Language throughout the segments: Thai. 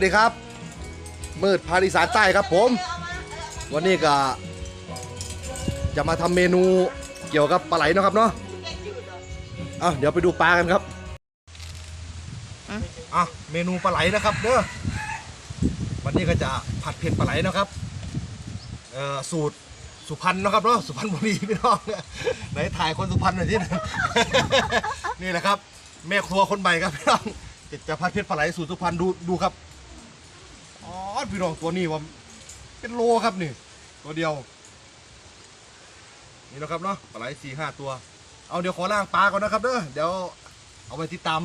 วัสดีครับ มืดพาริสานใต้ครับผม วันนี้ก็จะมาทำเมนูเกี่ยวกับปลาไหลเนาะครับเนาะเอาเดี๋ยวไปดูปลากันครับอะเมนูปลาไหลนะครับเด้อวันนี้ก็จะผัดเผ็ดปลาไหลนะครับเอ่อสูตรสุพรรณนะครับเนาะสุพรรณบุรีพี่น้องไหนถ่ายคนสุพรรณหน่อยที่นี่แหละครับแม่ครัวคนใหม่ครับพี่น้องจะจะผัดเผ็ดปลาไหลสูตรสุพรรณดูดูครับ อ๋อพี่น้องตัวนี้ว่าเป็นโลครับนี่ ตัวเดียว นี่นะครับเนาะปลาไหลสี่ห้าตัว เอาเดี๋ยวขอล่างปลาก่อนนะครับเด้อเดี๋ยวเอาไปติดตาม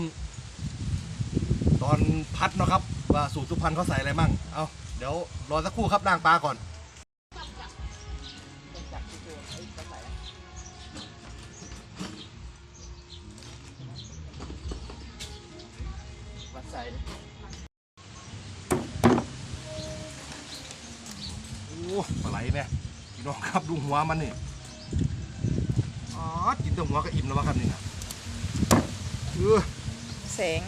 ตอนพัดเนาะครับ ว่าสูตรสุพรรณเขาใส่อะไรมั่งเอาเดี๋ยวรอสักครู่ครับล่างปลาก่อนวัดใส่ ครับดูหัวมันนี่อ๋อกินแต่หัวก็อิ่มแล้ววะครับนี่นะเออำแสง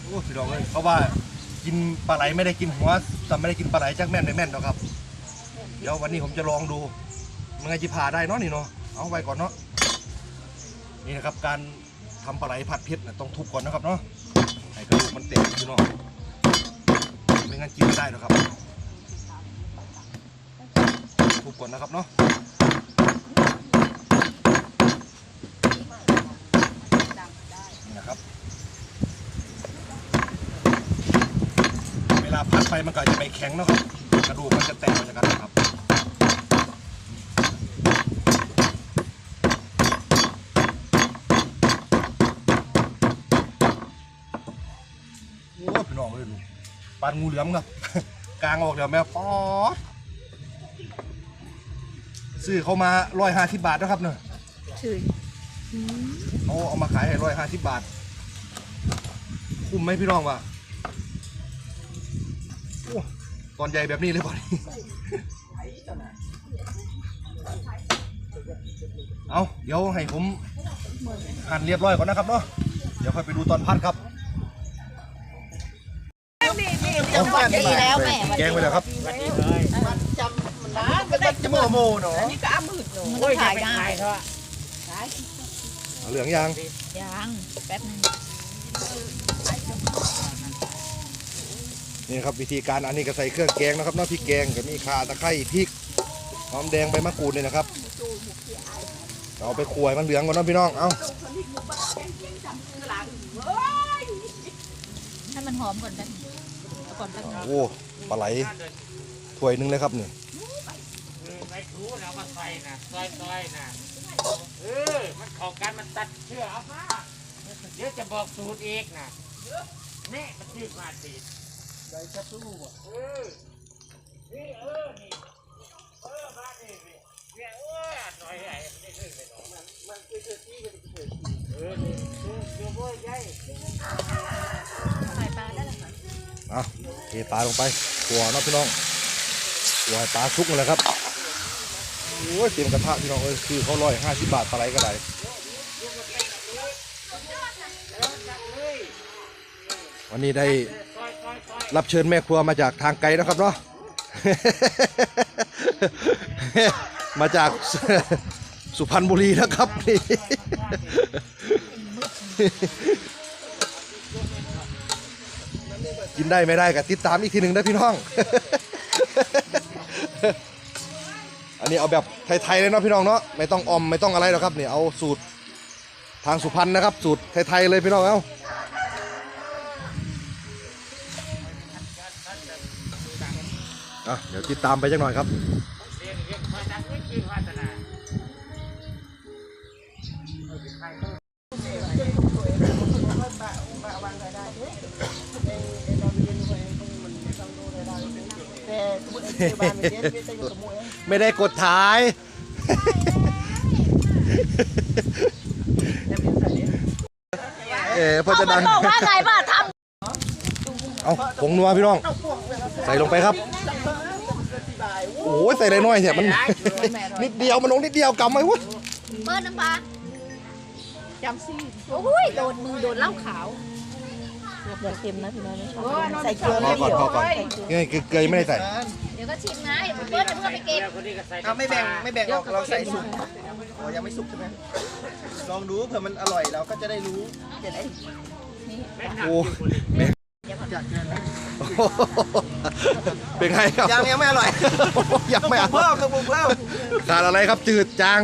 โอ้พี่น้องเลยเพราะว่ากินปลาไหลไม่ได้กินหัวแต่ไม่ได้กินปลาไหลจักแม่นไม่แม่นหรอกครับ เดี๋ยววันนี้ผมจะลองดูมันไงจะผ่าได้เนาะนี่เนาะเอาไว้ก่อนเนาะนี่นะครับการทำปลาไหลผัดเผ็ดน่ะต้องทุบก่อนนะครับเนาะให้กระดูก มันเต็มพี่น้องไม่งั้นกินไม่ได้หรอกครับทุบก่อนนะครับเนาะนี่นะครับ เวลาพัดไปมันก็จะไปแข็งเนาะครับ กระดูกมันจะแตกออกจากกันนะครับ เลยดูปานงูเหลือมครับ กลางออกเดี๋ยวแม่ป๊อดซื้อเขามาร้อยห้าสิบบาทนะครับเนี่ยชื่อเขาเอามาขายให้ร้อยห้าสิบบาท คุ้มไหมพี่น้องวะโอ้ตอนใหญ่แบบนี้เลยป่ะนี่เอาเดี๋ยวให้ผมหั่นเรียบร้อยก่อนนะครับเนาะเดี๋ยวค่อยไปดูตอนพัดครับ จังหวัดดีแล้วแม่แกงไปแล้วครับจำมันนะมันจะโมโมเนาะนี่ก็อ้ามืดหนูมันถ่ายได้เอาเหลืองยางยังแป๊บนึงนี่ครับวิธีการอันนี้ก็ใส่เครื่องแกงนะครับเนาะพริกแกงก็มีข่าตะไคร้พริกหอมแดงใบมะกรูดเนี่ยนะครับเอาไปขวยมันเหลืองก่อนเนาะพี่น้อง เอาให้มันหอมก่อนแป๊บนึงเอา ก่อนแป๊บนึงโอ้ปลาไหลถ้วยหนึงเลยครับนี่ไปถูแล้วมาใส่นะซอยซอยนะเออ มันเข้ากันมันตัดเชื่อเอามาเดี๋ยวจะบอกสูตรเองนะนี่มันยืดมาติดใบกระตู้เออนี่เออนี่เออมาดินี่เนี่ยโอ้ยหน่อยใหญ่ไม่ได้ขึ้นไปหรอกมันมันคือคือที่มันคือเออนี่เออเดี๋ยวโว้ยใหญ่ใส่ปลาได้แล้วค่ะ เอาเทปลาลงไปขัวเนาะพี่น้องขัวปลาชุกเลยครับโอ้ยเต็มกระทะพี่น้องเอ้ยคือเขาร้อยห้าสิบบาทปลาไหลก็ได้วันนี้ได้รับเชิญแม่ครัวมาจากทางไกลนะครับเนาะมาจากสุพรรณบุรีนะครับนี่ กินได้ไม่ได้ก็ติดตามอีกทีหนึ่งนะพี่น้อง อันนี้เอาแบบไทยๆเลยเนาะพี่น้องเนาะไม่ต้องอมไม่ต้องอะไรหรอกครับเนี่ยเอาสูตรทางสุพรรณนะครับ สูตรไทยๆเลยพี่น้องเอาอะเดี๋ยวติดตามไปจักหน่อยครับ ไม่ได้กดถ่ายเอ๋พอจะดังบอกว่าไงว่าทเอาผงนัวพี่น้อง ใส่ลงไปครับโอ้ยใส่น้อยเนี่ยมันนิดเดียวมันลงนิดเดียวกำไว้วุ้ยเปิ้ลน้ำปลาจำซี่โอ้ยโดนมือโดนเหล้าขาว อย่าเค็มนะพี่น้อยนะใส่เกลือพอก่อนพอก่อนนี่เกลือยังไม่ได้ใส่เดี๋ยวก็ชิมไงเปิ้ลเดี๋ยวเพิ่งเอาไปเก็บคนนี้ก็ใส่เอาไม่แบ่งไม่แบ่งออกเราใส่สุกอ๋อยังไม่สุกใช่ไหมลองดูเผื่อมันอร่อยเราก็จะได้รู้โอ้เป็นไงครับยังยังไม่อร่อยยังไม่ต้เอาองปรุงเพิ่มต้องปรุงเพิ่มขาดอะไรครับจืดจาง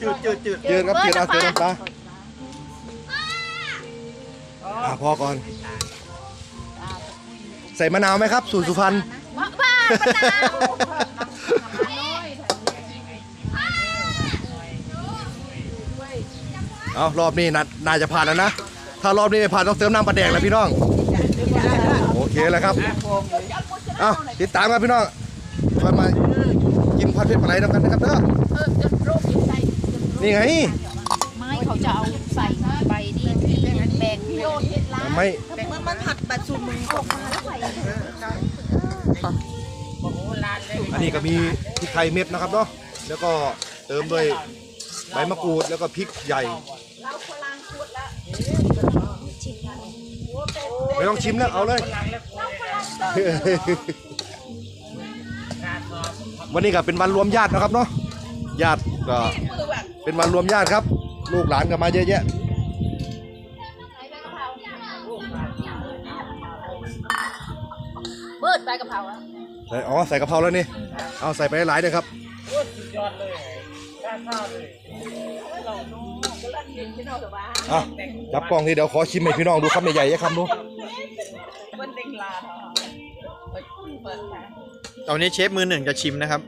จืดจืดจืดจืดครับจืดเอาจืดน้ำปลาอะพอก่อน ใส่มะนาวไหมครับ สูตรสุพรรณบ้าบ้ามะนาวเอารอบนี้น่าน่าจะผ่านแล้วนะ ถ้ารอบนี้ไม่ผ่านต้องเติมน้ำปลาแดงแล้วพี่น้อง โอเคแล้วครับเอาติดตามครับพี่น้องมามากินผัดเผ็ดปลาไหลน้ำกันนะครับเด้อเออจะโรคกินใส่นี่ไง ไม่เขาจะเอาใส่ใบนี่ที่แบกโยนเห็ดล้าง ไม่มันมันผัดแบบสูตรมึงออกมาแล้วใส่โอ้โหร้านเลยอันนี้ก็มีพริกไทยเม็ดนะครับเนาะแล้วก็เติมด้วยใบมะกรูดแล้วก็พริกใหญ่ไม่ต้องชิมแล้วเอาเลย วันนี้ก็เป็นวันรวมญาตินะครับเนาะญาติก็เป็นวันรวมญาติครับ ลูกหลานก็มาเยอะแยะ เบิดใบกะเพราอะใส่อ๋อใส่กะเพราแล้วนี่ เอาใส่ไปหลายๆเลยครับยอดเลยข้าวข้าวเลยอะจับกล้องทีเดี๋ยวขอชิมให้พี่น้องดูคำใหญ่ๆให้คำดูตอนนี้เชฟมือหนึ่งจะชิมนะครับ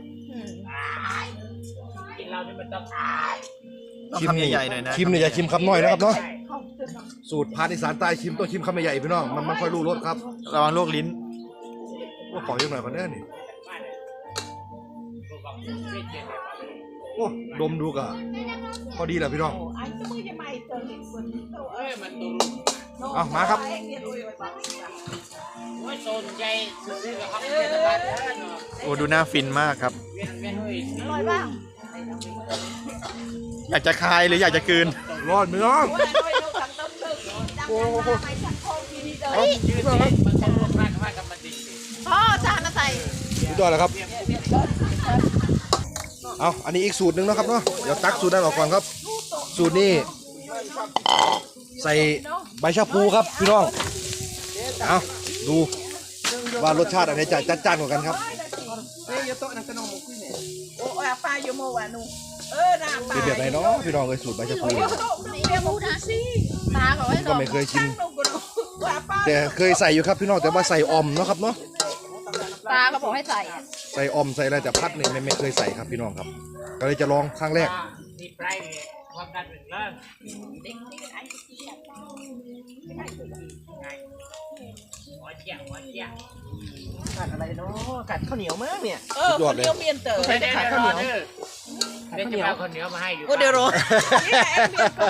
กินเรานี่มันต้องต้องคำใหญ่ๆหน่อยนะชิมเนี่ยอย่าชิมคำน้อยนะครับเนาะสูตรพาณิสานใต้ชิมต้องชิมคำใหญ่ๆพี่น้องมันมันค่อยรู้รสครับระวังโรคลิ้น ว่าขอเยอะหน่อยก่อนเด้อนี่โอ้ดมดูกะพอดีแหละพี่น้องเอ้ยมันดูรุนเอามาครับโอ้ยโซนใหญ่ซื้อๆกับเขาเทศบาลเออเนาะโอ้ดูน่าฟินมากครับเวียนเวียนเฮ้ยอร่อยป่ะอยากจะคายหรืออยากจะกลืนรอดพี่น้องเฮ้ยยืดเลยมันต้องรวมร่า ยอดแล้วครับ เอาอันนี้อีกสูตรหนึ่งนะครับเนาะ เดี๋ยวตักสูตรนั้นออกก่อนครับ สูตรนี้ใส่ใบชะพูครับพี่น้อง เอาดูว่ารสชาติอันไหนจะจัดจ้านกว่ากันครับโอ้ยป้าอยู่โมวานูเออน้ำปลาเป็นแบบไหนเนาะพี่น้องเลยสูตรใบชะพูไม่เรียกมูนะสิตาเขาไว้ก็ไม่เคยกินลูกกูรู้ว่าป้าแต่เคยใส่อยู่ครับพี่น้องแต่ว่าใส่ออมเนาะครับเนาะ ตาเขาบอกให้ใส่อะใส่ออมใส่อะไรแต่พัดเนี่ยไม่ไม่เคยใส่ครับพี่น้องครับ ก็เลยจะลองครั้งแรกที่ปลายเนี่ยความดันถึงแล้วหัวเจียงหัวเจียงกัดอะไรเนาะกัดข้าวเหนียวมั้งเนี่ยเออคนเดียวเมียนเต๋อใช่จะขายข้าวเหนียวเดี๋ยวจะเอาข้าวเหนียวมาให้อยู่ก็เดี๋ยวรอนี่แหละเมียนก็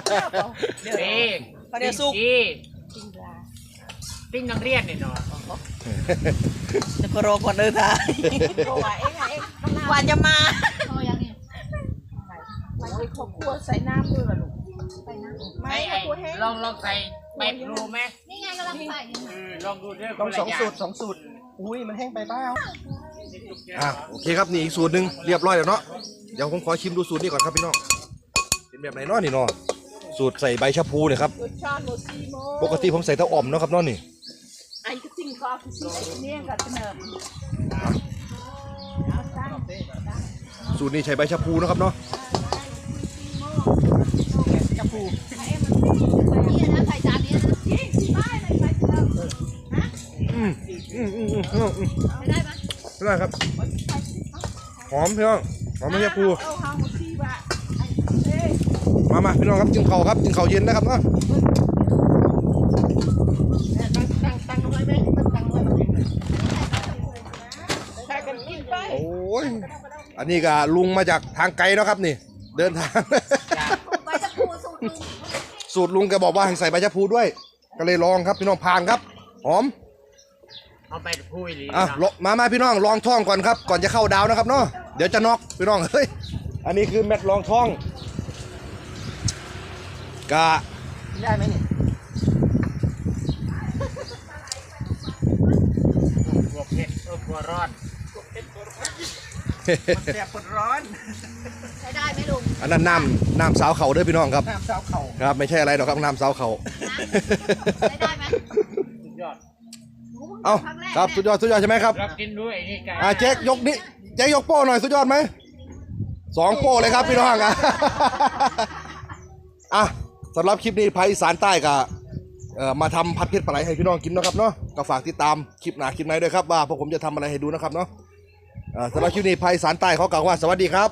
เดี๋ยวนี่ข้าวเหนียวสุก นี่ติ้งนักเรียนนี่เนาะ จะรอก่อนเดินทางกว่าจะมาพอยังเนี่ยไปขอบครัวใส่น้ำด้วยล่ะลูกใส่น้ไม่ไอ้ขอไอ้บครัวแห้ง ลองลองใส่ใบพลูไหมำนี่ไงกำลังใส่อยู่เออลองดูด้วยต้องสองสูตรสองสูตรอุ้ยมันแห้งไปเปล่าอะโอเคครับนี่อีกสูตรหนึ่งเรียบร้อยแล้วเนาะเดี๋ยวผมขอชิมดูสูตรนี้ก่อนครับพี่น้องเป็นแบบไหนเนาะนี่เนาะสูตรใส่ใบชะพูเนี่ยครับ รสชาติโมซีโมปกติผมใส่เต้าอ่อมเนาะครับเนาะนี่ไอ้ ก็เนี่ยกับเนิมสูตรนี้ใช้ใบชะพูนะครับเนาะจะปูนี่นะใส่จานนี้นะอืมอืมอืมอืมอืมอืมไม่ได้ครับ หอมพี่น้องหอมใบชะพูมซีว่ามามาพี่น้องครับกินข้าครับกินข้าเย็นนะครับเนาะ ตั้งตั้งตั้งเอาไว้ไหมตั้งเอาไว้ไหมใครกันกินไป โอ้ย อันนี้ก็ลุงมาจากทางไกลเนาะครับนี่ เดินทาง ใบจะปูสูตรลุงสูตรลุงแกบอกว่าให้ใส่ใบชะพูด้วย ก็เลยลองครับพี่น้องผ่านครับหอมเอาไปคุยหรืออะลองมามาพี่น้องลองท่องก่อนครับ ก่อนจะเข้าดาวนะครับเนาะเดี๋ยวจะน็อกพี่น้องเฮ้ยอันนี้คือแมตช์ลองท่องกะได้ไหมเนี่ยกลัวเผ็ดเออกลัวร้อน แสบปวดร้อน ใช้ได้ไหมลุงอันนั้นน้ำน้ำสาวเขาเด้อพี่น้องครับ น้ำเจ้าเข่าครับ ไม่ใช่อะไรหรอกครับน้ำสาวเขาใช้ได้ไหมสุดยอดเอ้าครับสุดยอดสุดยอดใช่ไหมครับเรากินด้วยไอ้นี่ไก่อ่าเจ๊กยกนี่เจ๊กยกโป้หน่อยสุดยอดไหมสองโป้เลยครับพี่น้องอะ อะสำหรับคลิปนี้ภาคอีสานใต้กับเอ่อมาทำผัดเผ็ดปลาไหลให้พี่น้องกินนะครับเนาะก็ฝากติดตามคลิปหนาคลิปไหนด้วยครับว่าพวกผมจะทำอะไรให้ดูนะครับเนาะ อ่าสำหรับคลิปนี้ภัยสารใต้เขากล่าวว่าสวัสดีครับ